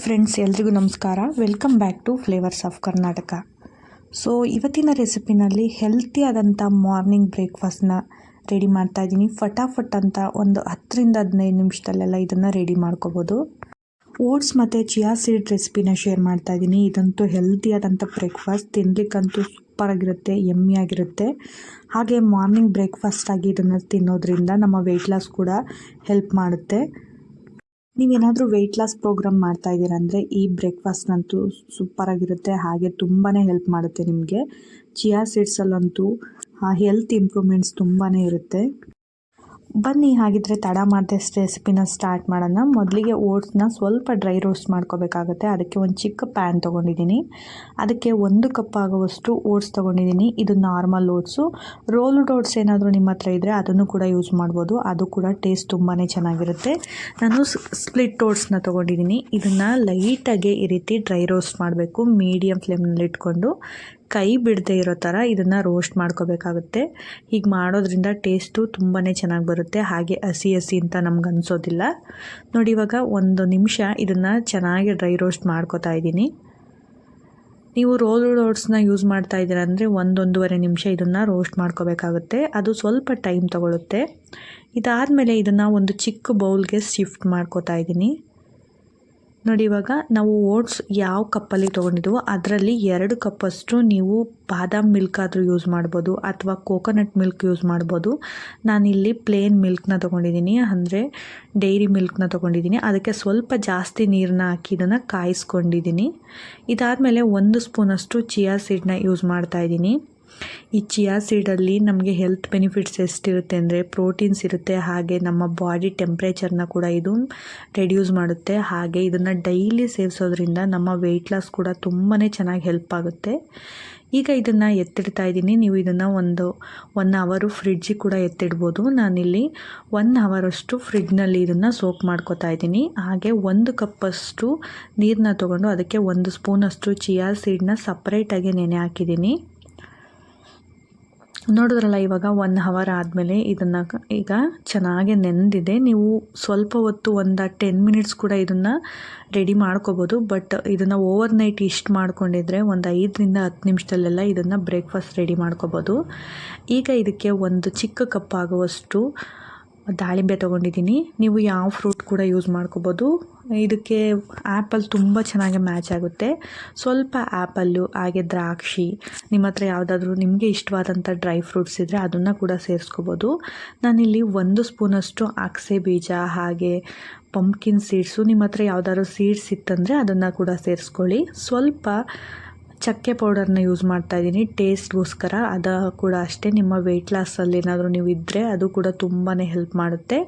Friends, ಎಲ್ರಿಗೂ ನಮಸ್ಕಾರ. Welcome back to flavours of Karnataka so ಇವತ್ತಿನ ರೆಸಿಪಿನಲ್ಲಿ ಹೆಲ್ತಿಯಾದಂಥ ಮಾರ್ನಿಂಗ್ ಬ್ರೇಕ್ಫಾಸ್ಟ್ನ ರೆಡಿ ಮಾಡ್ತಾ ಇದ್ದೀನಿ. ಫಟಾಫಟ್ ಅಂತ ಒಂದು ಹತ್ತರಿಂದ ಹದಿನೈದು ನಿಮಿಷದಲ್ಲೆಲ್ಲ ಇದನ್ನು ರೆಡಿ ಮಾಡ್ಕೋಬೋದು. ಓಟ್ಸ್ ಮತ್ತು ಚಿಯಾ ಸೀಡ್ ರೆಸಿಪಿನ ಶೇರ್ ಮಾಡ್ತಾ ಇದ್ದೀನಿ. ಇದಂತೂ ಹೆಲ್ತಿಯಾದಂಥ ಬ್ರೇಕ್ಫಾಸ್ಟ್ ತಿನ್ಲಿಕ್ಕಂತೂ ಸೂಪರಾಗಿರುತ್ತೆ ಆಗಿರುತ್ತೆ ಹಾಗೆ ಮಾರ್ನಿಂಗ್ ಬ್ರೇಕ್ಫಾಸ್ಟಾಗಿ ಇದನ್ನು ತಿನ್ನೋದ್ರಿಂದ ನಮ್ಮ ವೆಯ್ಟ್ ಲಾಸ್ ಕೂಡ ಹೆಲ್ಪ್ ಮಾಡುತ್ತೆ. ನೀವೇನಾದರೂ ವೆಯ್ಟ್ ಲಾಸ್ ಪ್ರೋಗ್ರಾಮ್ ಮಾಡ್ತಾ ಇದ್ದೀರಾ ಅಂದರೆ ಈ ಬ್ರೇಕ್ಫಾಸ್ಟ್ನಂತೂ ಸೂಪರಾಗಿರುತ್ತೆ ಹಾಗೆ ತುಂಬಾ ಹೆಲ್ಪ್ ಮಾಡುತ್ತೆ ನಿಮಗೆ. ಚಿಯಾ ಸೀಡ್ಸಲ್ಲಂತೂ ಹೆಲ್ತ್ ಇಂಪ್ರೂವ್ಮೆಂಟ್ಸ್ ತುಂಬಾ ಇರುತ್ತೆ. ಬನ್ನಿ, ಹಾಗಿದ್ರೆ ತಡ ಮಾಡದೆ ರೆಸಿಪಿನ ಸ್ಟಾರ್ಟ್ ಮಾಡೋಣ. ಮೊದಲಿಗೆ ಓಟ್ಸ್ನ ಸ್ವಲ್ಪ ಡ್ರೈ ರೋಸ್ಟ್ ಮಾಡ್ಕೋಬೇಕಾಗುತ್ತೆ. ಅದಕ್ಕೆ ಒಂದು ಚಿಕ್ಕ ಪ್ಯಾನ್ ತೊಗೊಂಡಿದ್ದೀನಿ. ಅದಕ್ಕೆ ಒಂದು ಕಪ್ ಆಗುವಷ್ಟು ಓಟ್ಸ್ ತೊಗೊಂಡಿದ್ದೀನಿ. ಇದು ನಾರ್ಮಲ್ ಓಟ್ಸು ರೋಲ್ಡ್ ಓಟ್ಸ್ ಏನಾದರೂ ನಿಮ್ಮ ಹತ್ರ ಇದ್ದರೆ ಅದನ್ನು ಕೂಡ ಯೂಸ್ ಮಾಡ್ಬೋದು. ಅದು ಕೂಡ ಟೇಸ್ಟ್ ತುಂಬಾ ಚೆನ್ನಾಗಿರುತ್ತೆ. ನಾನು ಸ್ಪ್ಲಿಟ್ ಓಟ್ಸ್ನ ತೊಗೊಂಡಿದ್ದೀನಿ. ಇದನ್ನು ಲೈಟಾಗಿ ಈ ರೀತಿ ಡ್ರೈ ರೋಸ್ಟ್ ಮಾಡಬೇಕು. ಮೀಡಿಯಮ್ ಫ್ಲೇಮ್ನಲ್ಲಿ ಇಟ್ಕೊಂಡು. ಕೈ ಬಿಡದೆ ಇರೋ ಥರ ಇದನ್ನು ರೋಸ್ಟ್ ಮಾಡ್ಕೋಬೇಕಾಗುತ್ತೆ. ಹೀಗೆ ಮಾಡೋದ್ರಿಂದ ಟೇಸ್ಟು ತುಂಬಾ ಚೆನ್ನಾಗಿ ಬರುತ್ತೆ. ಹಾಗೆ ಹಸಿ ಹಸಿ ಅಂತ ನಮ್ಗೆ ಅನಿಸೋದಿಲ್ಲ. ನೋಡಿ, ಇವಾಗ ಒಂದು ನಿಮಿಷ ಇದನ್ನು ಚೆನ್ನಾಗಿ ಡ್ರೈ ರೋಸ್ಟ್ ಮಾಡ್ಕೋತಾ ಇದ್ದೀನಿ. ನೀವು ರೋಲ್ ರೋಡ್ಸ್ನ ಯೂಸ್ ಮಾಡ್ತಾ ಇದ್ದೀರ ಅಂದರೆ ಒಂದೊಂದೂವರೆ ನಿಮಿಷ ಇದನ್ನು ರೋಸ್ಟ್ ಮಾಡ್ಕೋಬೇಕಾಗುತ್ತೆ. ಅದು ಸ್ವಲ್ಪ ಟೈಮ್ ತೊಗೊಳುತ್ತೆ. ಇದಾದಮೇಲೆ ಇದನ್ನು ಒಂದು ಚಿಕ್ಕ ಬೌಲ್ಗೆ ಶಿಫ್ಟ್ ಮಾಡ್ಕೋತಾ ಇದ್ದೀನಿ. ನೋಡಿ ಇವಾಗ ನಾವು ಓಟ್ಸ್ ಯಾವ ಕಪ್ಪಲ್ಲಿ ತೊಗೊಂಡಿದ್ದೀವೋ ಅದರಲ್ಲಿ ಎರಡು ಕಪ್ಪಷ್ಟು ನೀವು ಬಾದಾಮ್ ಮಿಲ್ಕ್ ಆದರೂ ಯೂಸ್ ಮಾಡ್ಬೋದು ಅಥವಾ ಕೋಕೋನಟ್ ಮಿಲ್ಕ್ ಯೂಸ್ ಮಾಡ್ಬೋದು. ನಾನಿಲ್ಲಿ ಪ್ಲೇನ್ ಮಿಲ್ಕ್ನ ತೊಗೊಂಡಿದ್ದೀನಿ, ಅಂದರೆ ಡೈರಿ ಮಿಲ್ಕ್ನ ತೊಗೊಂಡಿದ್ದೀನಿ. ಅದಕ್ಕೆ ಸ್ವಲ್ಪ ಜಾಸ್ತಿ ನೀರನ್ನ ಹಾಕಿ ಇದನ್ನು ಕಾಯಿಸ್ಕೊಂಡಿದ್ದೀನಿ. ಇದಾದಮೇಲೆ ಒಂದು ಸ್ಪೂನಷ್ಟು ಚಿಯಾ ಸೀಡ್ನ ಯೂಸ್ ಮಾಡ್ತಾಯಿದ್ದೀನಿ ಈ ಚಿಯಾ ಸೀಡಲ್ಲಿ ನಮಗೆ ಹೆಲ್ತ್ ಬೆನಿಫಿಟ್ಸ್ ಎಷ್ಟಿರುತ್ತೆ ಅಂದರೆ ಪ್ರೋಟೀನ್ಸ್ ಇರುತ್ತೆ, ಹಾಗೆ ನಮ್ಮ ಬಾಡಿ ಟೆಂಪ್ರೇಚರ್ನ ಕೂಡ ಇದು ರೆಡ್ಯೂಸ್ ಮಾಡುತ್ತೆ. ಹಾಗೆ ಇದನ್ನು ಡೈಲಿ ಸೇವಿಸೋದ್ರಿಂದ ನಮ್ಮ ವೆಯ್ಟ್ ಲಾಸ್ ಕೂಡ ತುಂಬಾ ಚೆನ್ನಾಗಿ ಹೆಲ್ಪ್ ಆಗುತ್ತೆ. ಈಗ ಇದನ್ನು ಎತ್ತಿಡ್ತಾ ಇದ್ದೀನಿ. ನೀವು ಇದನ್ನು ಒಂದು ಒನ್ ಅವರು ಫ್ರಿಡ್ಜಿಗೆ ಕೂಡ ಎತ್ತಿಡ್ಬೋದು. ನಾನಿಲ್ಲಿ ಒನ್ ಅವರಷ್ಟು ಫ್ರಿಡ್ಜ್ನಲ್ಲಿ ಇದನ್ನು ಸೋಕ್ ಮಾಡ್ಕೋತಾ ಇದ್ದೀನಿ. ಹಾಗೆ ಒಂದು ಕಪ್ಪಷ್ಟು ನೀರನ್ನ ತೊಗೊಂಡು ಅದಕ್ಕೆ ಒಂದು ಸ್ಪೂನಷ್ಟು ಚಿಯಾ ಸೀಡನ್ನ ಸಪ್ರೇಟಾಗಿ ನೆನೆ ಹಾಕಿದ್ದೀನಿ. ನೋಡಿದ್ರಲ್ಲ, ಇವಾಗ ಒನ್ ಹವರ್ ಆದಮೇಲೆ ಇದನ್ನು ಈಗ ಚೆನ್ನಾಗಿ ನೆಂದಿದೆ. ನೀವು ಸ್ವಲ್ಪ ಹೊತ್ತು ಒಂದು ಟೆನ್ ಮಿನಿಟ್ಸ್ ಕೂಡ ಇದನ್ನು ರೆಡಿ ಮಾಡ್ಕೋಬೋದು. ಬಟ್ ಇದನ್ನು ಓವರ್ ನೈಟ್ ಇಷ್ಟು ಮಾಡ್ಕೊಂಡಿದ್ರೆ ಒಂದು ಐದರಿಂದ ಹತ್ತು ನಿಮಿಷದಲ್ಲೆಲ್ಲ ಇದನ್ನು ಬ್ರೇಕ್ಫಾಸ್ಟ್ ರೆಡಿ ಮಾಡ್ಕೋಬೋದು. ಈಗ ಇದಕ್ಕೆ ಒಂದು ಚಿಕ್ಕ ಕಪ್ ಆಗುವಷ್ಟು ದಾಳಿಂಬೆ ತೊಗೊಂಡಿದ್ದೀನಿ. ನೀವು ಯಾವ ಫ್ರೂಟ್ ಕೂಡ ಯೂಸ್ ಮಾಡ್ಕೋಬೋದು. ಇದಕ್ಕೆ ಆ್ಯಪಲ್ ತುಂಬ ಚೆನ್ನಾಗಿ ಮ್ಯಾಚ್ ಆಗುತ್ತೆ. ಸ್ವಲ್ಪ ಆ್ಯಪಲ್ಲು, ಹಾಗೆ ದ್ರಾಕ್ಷಿ, ನಿಮ್ಮ ಹತ್ರ ಯಾವುದಾದ್ರೂ ನಿಮಗೆ ಇಷ್ಟವಾದಂಥ ಡ್ರೈ ಫ್ರೂಟ್ಸ್ ಇದ್ದರೆ ಅದನ್ನು ಕೂಡ ಸೇರಿಸ್ಕೋಬೋದು. ನಾನಿಲ್ಲಿ ಒಂದು ಸ್ಪೂನಷ್ಟು ಅಕ್ಸೆ ಬೀಜ, ಹಾಗೆ ಪಂಪ್ಕಿನ್ ಸೀಡ್ಸು, ನಿಮ್ಮ ಹತ್ರ ಯಾವುದಾದ್ರು ಸೀಡ್ಸ್ ಇತ್ತಂದರೆ ಅದನ್ನು ಕೂಡ ಸೇರಿಸ್ಕೊಳ್ಳಿ. ಸ್ವಲ್ಪ ಚಕ್ಕೆ ಪೌಡರ್ನ ಯೂಸ್ ಮಾಡ್ತಾ ಇದ್ದೀನಿ. ಟೇಸ್ಟ್ಗೋಸ್ಕರ ಅದು ಕೂಡ ಅಷ್ಟೇ. ನಿಮ್ಮ ವೆಯ್ಟ್ ಲಾಸಲ್ಲಿ ಏನಾದರೂ ನೀವು ಇದ್ದರೆ ಅದು ಕೂಡ ತುಂಬಾ ಹೆಲ್ಪ್ ಮಾಡುತ್ತೆ.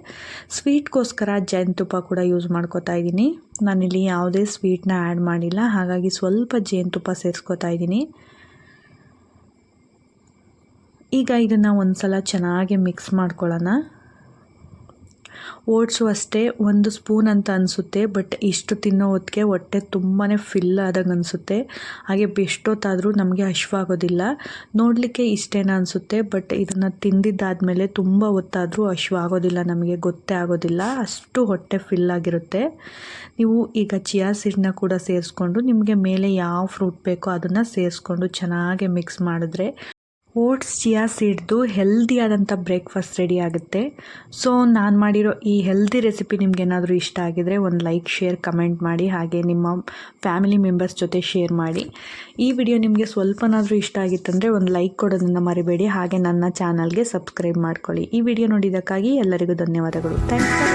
ಸ್ವೀಟ್ಗೋಸ್ಕರ ಜೇನುತುಪ್ಪ ಕೂಡ ಯೂಸ್ ಮಾಡ್ಕೋತಾ ಇದ್ದೀನಿ. ನಾನಿಲ್ಲಿ ಯಾವುದೇ ಸ್ವೀಟ್ನ ಆ್ಯಡ್ ಮಾಡಿಲ್ಲ. ಹಾಗಾಗಿ ಸ್ವಲ್ಪ ಜೇನುತುಪ್ಪ ಸೇರಿಸ್ಕೋತಾ ಇದ್ದೀನಿ. ಈಗ ಇದನ್ನು ಒಂದು ಸಲ ಚೆನ್ನಾಗಿ ಮಿಕ್ಸ್ ಮಾಡ್ಕೊಳ್ಳೋಣ. ಓಟ್ಸು ಅಷ್ಟೇ ಒಂದು ಸ್ಪೂನ್ ಅಂತ ಅನಿಸುತ್ತೆ, ಬಟ್ ಇಷ್ಟು ತಿನ್ನೋ ಹೊತ್ತಿಗೆ ಹೊಟ್ಟೆ ತುಂಬಾ ಫಿಲ್ ಆದಂಗೆ ಅನಿಸುತ್ತೆ. ಹಾಗೆ ಎಷ್ಟೊತ್ತಾದರೂ ನಮಗೆ ಹಶ್ವಾಗೋದಿಲ್ಲ ನೋಡಲಿಕ್ಕೆ ಇಷ್ಟೇನ ಅನಿಸುತ್ತೆ, ಬಟ್ ಇದನ್ನು ತಿಂದಿದ್ದಾದಮೇಲೆ ತುಂಬ ಹೊತ್ತಾದರೂ ಹಶ್ವಾಗೋದಿಲ್ಲ ನಮಗೆ, ಗೊತ್ತೇ ಆಗೋದಿಲ್ಲ. ಅಷ್ಟು ಹೊಟ್ಟೆ ಫಿಲ್ ಆಗಿರುತ್ತೆ. ನೀವು ಈಗ ಚಿಯಾ ಸೀಡ್ನ ಕೂಡ ಸೇರಿಸ್ಕೊಂಡು ನಿಮಗೆ ಮೇಲೆ ಯಾವ ಫ್ರೂಟ್ ಬೇಕೋ ಅದನ್ನು ಸೇರಿಸ್ಕೊಂಡು ಚೆನ್ನಾಗಿ ಮಿಕ್ಸ್ ಮಾಡಿದ್ರೆ ಓಟ್ಸ್, ಚಿಯಾ ಸೀಡ್ದು ಹೆಲ್ದಿಯಾದಂಥ ಬ್ರೇಕ್ಫಾಸ್ಟ್ ರೆಡಿ ಆಗುತ್ತೆ. ಸೊ ನಾನು ಮಾಡಿರೋ ಈ ಹೆಲ್ದಿ ರೆಸಿಪಿ ನಿಮಗೇನಾದರೂ ಇಷ್ಟ ಆಗಿದರೆ ಒಂದು ಲೈಕ್ ಶೇರ್ ಕಮೆಂಟ್ ಮಾಡಿ, ಹಾಗೆ ನಿಮ್ಮ ಫ್ಯಾಮಿಲಿ ಮೆಂಬರ್ಸ್ ಜೊತೆ ಶೇರ್ ಮಾಡಿ. ಈ ವಿಡಿಯೋ ನಿಮಗೆ ಸ್ವಲ್ಪನಾದರೂ ಇಷ್ಟ ಆಗಿತ್ತಂದರೆ ಒಂದು ಲೈಕ್ ಕೊಡೋದನ್ನು ಮರಿಬೇಡಿ, ಹಾಗೆ ನನ್ನ ಚಾನಲ್ಗೆ ಸಬ್ಸ್ಕ್ರೈಬ್ ಮಾಡ್ಕೊಳ್ಳಿ. ಈ ವಿಡಿಯೋ ನೋಡಿದ್ದಕ್ಕಾಗಿ ಎಲ್ಲರಿಗೂ ಧನ್ಯವಾದಗಳು. ಥ್ಯಾಂಕ್ಸ್